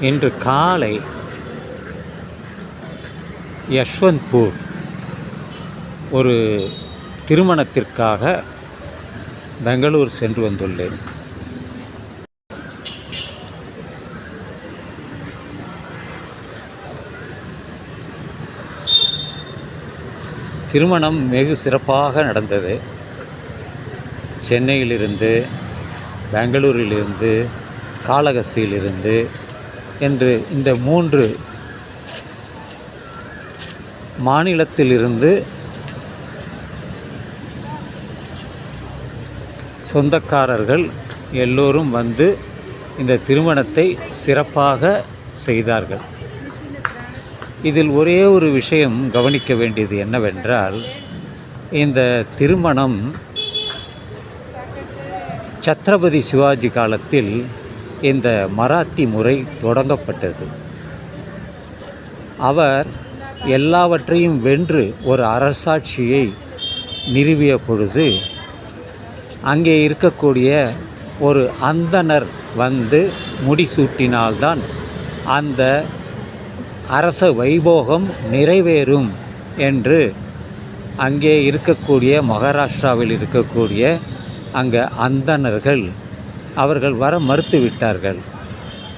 இன்று காலை யஷ்வந்த்பூர் ஒரு திருமணத்திற்காக பெங்களூர் சென்று வந்துள்ளேன். திருமணம் வெகு சிறப்பாக நடந்தது. சென்னையிலிருந்து பெங்களூரிலிருந்து காளகஸ்தியிலிருந்து என்று இந்த மூன்று மாநிலத்திலிருந்து சொந்தக்காரர்கள் எல்லோரும் வந்து இந்த திருமணத்தை சிறப்பாக செய்தார்கள். இதில் ஒரே ஒரு விஷயம் கவனிக்க வேண்டியது என்னவென்றால் இந்த திருமணம் சத்ரபதி சிவாஜி காலத்தில் இந்த மராத்தி முறை தொடங்கப்பட்டது. அவர் எல்லாவற்றையும் வென்று ஒரு அரசாட்சியை நிறுவிய பொழுது அங்கே இருக்கக்கூடிய ஒரு அந்தணர் வந்து முடிசூட்டினால்தான் அந்த அரச வைபோகம் நிறைவேறும் என்று அங்கே இருக்கக்கூடிய மகாராஷ்டிராவில் இருக்கக்கூடிய அங்கே அந்தணர்கள் அவர்கள் வர மறுத்துவிட்டார்கள்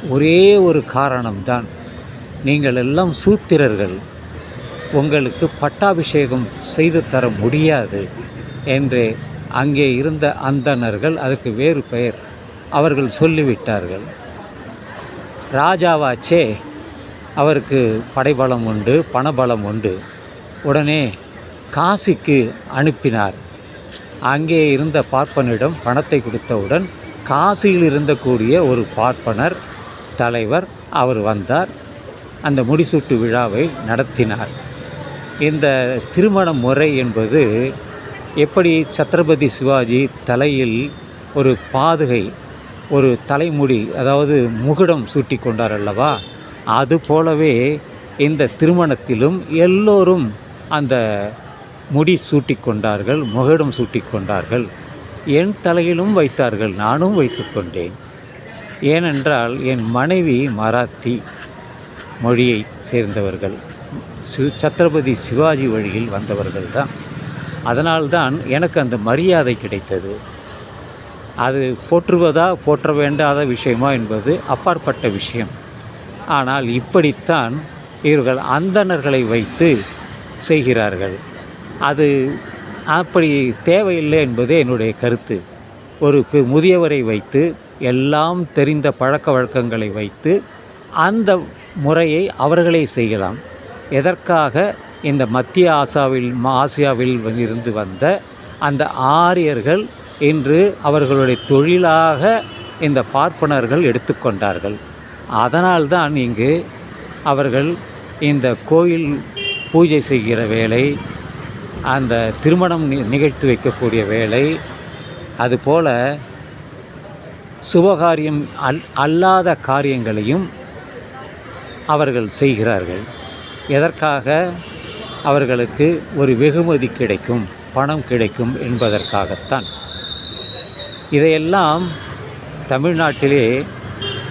ஒரே ஒரு காரணம்தான். நீங்கள் எல்லாம் சூத்திரர்கள். உங்களுக்கு பட்டாபிஷேகம் செய்து தர முடியாது என்று அங்கே இருந்த அந்தணர்கள் அதுக்கு வேறு பெயர். அவர்கள் சொல்லிவிட்டார்கள். ராஜாவாச்சே அவருக்கு படைபலம் உண்டு பணபலம் உண்டு. உடனே காசிக்கு அனுப்பினார். அங்கே இருந்த பார்ப்பனிடம் பணத்தை கொடுத்தவுடன் காசியில் இருந்தக்கூடிய ஒரு பார்ப்பனர் தலைவர் அவர் வந்தார். அந்த முடிசூட்டு விழாவை நடத்தினார். இந்த திருமண முறை என்பது எப்படி சத்ரபதி சிவாஜி தலையில் ஒரு பாதுகை ஒரு தலைமுடி அதாவது முகுடம் சூட்டி கொண்டார் அல்லவா? அது போலவே இந்த திருமணத்திலும் எல்லோரும் அந்த முடி சூட்டி கொண்டார்கள் முகடம் சூட்டி கொண்டார்கள் என் தலையிலும் வைத்தார்கள் நானும் வைத்துக்கொண்டேன். ஏனென்றால் என் மனைவி மராத்தி மொழியை சேர்ந்தவர்கள். சு சத்ரபதி சிவாஜி வழியில் வந்தவர்கள் தான். அதனால்தான் எனக்கு அந்த மரியாதை கிடைத்தது. அது போற்றுவதா போற்ற வேண்டாத விஷயமா என்பது அப்பாற்பட்ட விஷயம். ஆனால் இப்படித்தான் இவர்கள் அந்தணர்களை வைத்து செய்கிறார்கள். அது அப்படி தேவையில்லை என்பதே என்னுடைய கருத்து. ஒரு முதியவரை வைத்து எல்லாம் தெரிந்த பழக்க வழக்கங்களை வைத்து அந்த முறையை அவர்களே செய்யலாம். எதற்காக? இந்த மத்திய ஆசாவில் ஆசியாவில் இருந்து வந்த அந்த ஆரியர்கள் இன்று அவர்களுடைய தொழிலாக இந்த பார்ப்பனர்கள் எடுத்துக்கொண்டார்கள். அதனால்தான் இங்கு அவர்கள் இந்த கோயில் பூஜை செய்கிற வேலை அந்த திருமணம் நி- நிகழ்த்தி வைக்கக்கூடிய வேலை அதுபோல் சுபகாரியம் அல் அல்லாத காரியங்களையும் அவர்கள் செய்கிறார்கள். எதற்காக? அவர்களுக்கு ஒரு வெகுமதி கிடைக்கும் பணம் கிடைக்கும் என்பதற்காகத்தான். இதையெல்லாம் தமிழ்நாட்டிலே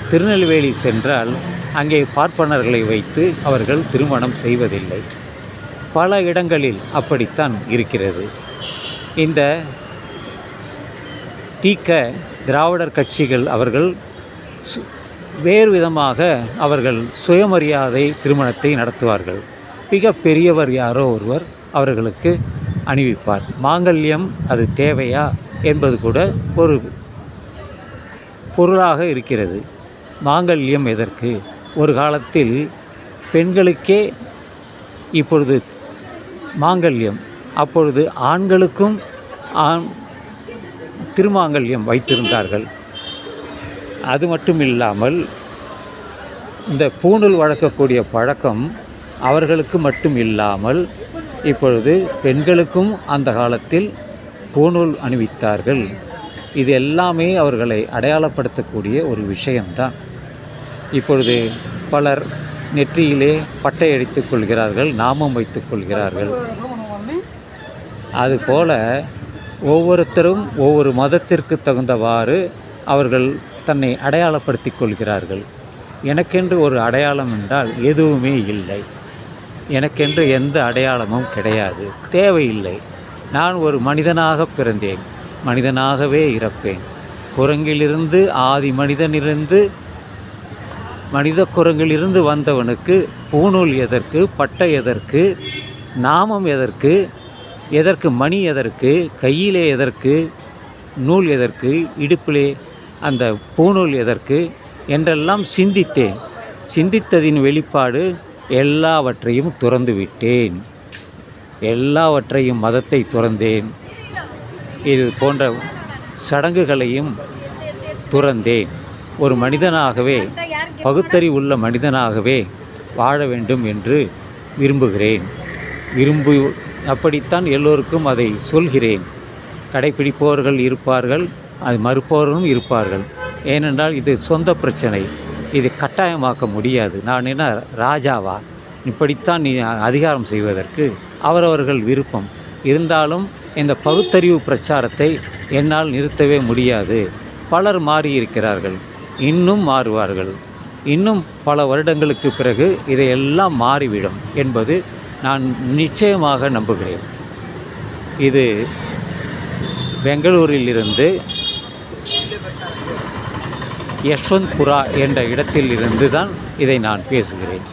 திருநெல்வேலி சென்றால் அங்கே பார்ப்பனர்களை வைத்து அவர்கள் திருமணம் செய்வதில்லை. பல இடங்களில் அப்படித்தான் இருக்கிறது. இந்த தீக்க திராவிடர் கட்சிகள் அவர்கள் சு- வேறு விதமாக அவர்கள் சுயமரியாதை திருமணத்தை நடத்துவார்கள். மிக பெரியவர் யாரோ ஒருவர் அவர்களுக்கு அணிவிப்பார். மாங்கல்யம் அது தேவையா என்பது கூட ஒரு பொருளாக இருக்கிறது. மாங்கல்யம் எதற்கு? ஒரு காலத்தில் பெண்களுக்கே இப்பொழுது மாங்கல்யம். அப்பொழுது ஆண்களுக்கும் ஆண் திருமாங்கல்யம் வைத்திருந்தார்கள். அது மட்டும் இல்லாமல் இந்த பூணூல் வழக்கக்கூடிய பழக்கம் அவர்களுக்கு மட்டும் இல்லாமல் இப்பொழுது பெண்களுக்கும் அந்த காலத்தில் பூணூல் அணிவித்தார்கள். இது எல்லாமே அவர்களை அடையாளப்படுத்தக்கூடிய ஒரு விஷயம்தான். இப்பொழுது பலர் நெற்றியிலே பட்டை அடித்துக் கொள்கிறார்கள் நாமம் வைத்துக் கொள்கிறார்கள். அதுபோல ஒவ்வொருத்தரும் ஒவ்வொரு மதத்திற்கு தகுந்தவாறு அவர்கள் தன்னை அடையாளப்படுத்திக் கொள்கிறார்கள். எனக்கென்று ஒரு அடையாளம் என்றால் எதுவுமே இல்லை. எனக்கென்று எந்த அடையாளமும் கிடையாது. தேவையில்லை. நான் ஒரு மனிதனாக பிறந்தேன். மனிதனாகவே இறப்பேன். குரங்கிலிருந்து ஆதி மனிதனிலிருந்து மனித குரங்கிலிருந்து வந்தவனுக்கு பூநூல் எதற்கு பட்டை எதற்கு நாமம் எதற்கு எதற்கு மணி எதற்கு கையிலே எதற்கு நூல் எதற்கு இடுப்பிலே அந்த பூநூல் எதற்கு என்றெல்லாம் சிந்தித்தேன். சிந்தித்ததின் வெளிப்பாடு எல்லாவற்றையும் துறந்து விட்டேன் எல்லாவற்றையும் மதத்தை துறந்தேன். இது போன்ற சடங்குகளையும் துறந்தேன். ஒரு மனிதனாகவே பகுத்தறிவுள்ள மனிதனாகவே வாழ வேண்டும் என்று விரும்புகிறேன். விரும்பு அப்படித்தான் எல்லோருக்கும் அதை சொல்கிறேன். கடைப்பிடிப்பவர்கள் இருப்பார்கள் அது மறுப்பவர்களும் இருப்பார்கள். ஏனென்றால் இது சொந்த பிரச்சனை. இது கட்டாயமாக்க முடியாது. நான் என்ன ராஜாவா? இப்படித்தான் நீ அதிகாரம் செய்வதற்கு அவரவர்கள் விருப்பம். இருந்தாலும் இந்த பகுத்தறிவு பிரச்சாரத்தை என்னால் நிறுத்தவே முடியாது. பலர் மாறியிருக்கிறார்கள். இன்னும் மாறுவார்கள். இன்னும் பல வருடங்களுக்கு பிறகு இதையெல்லாம் மாறிவிடும் என்பது நான் நிச்சயமாக நம்புகிறேன். இது பெங்களூரிலிருந்து யஷ்வந்த்புரா என்ற இடத்தில் இருந்து தான் இதை நான் பேசுகிறேன்.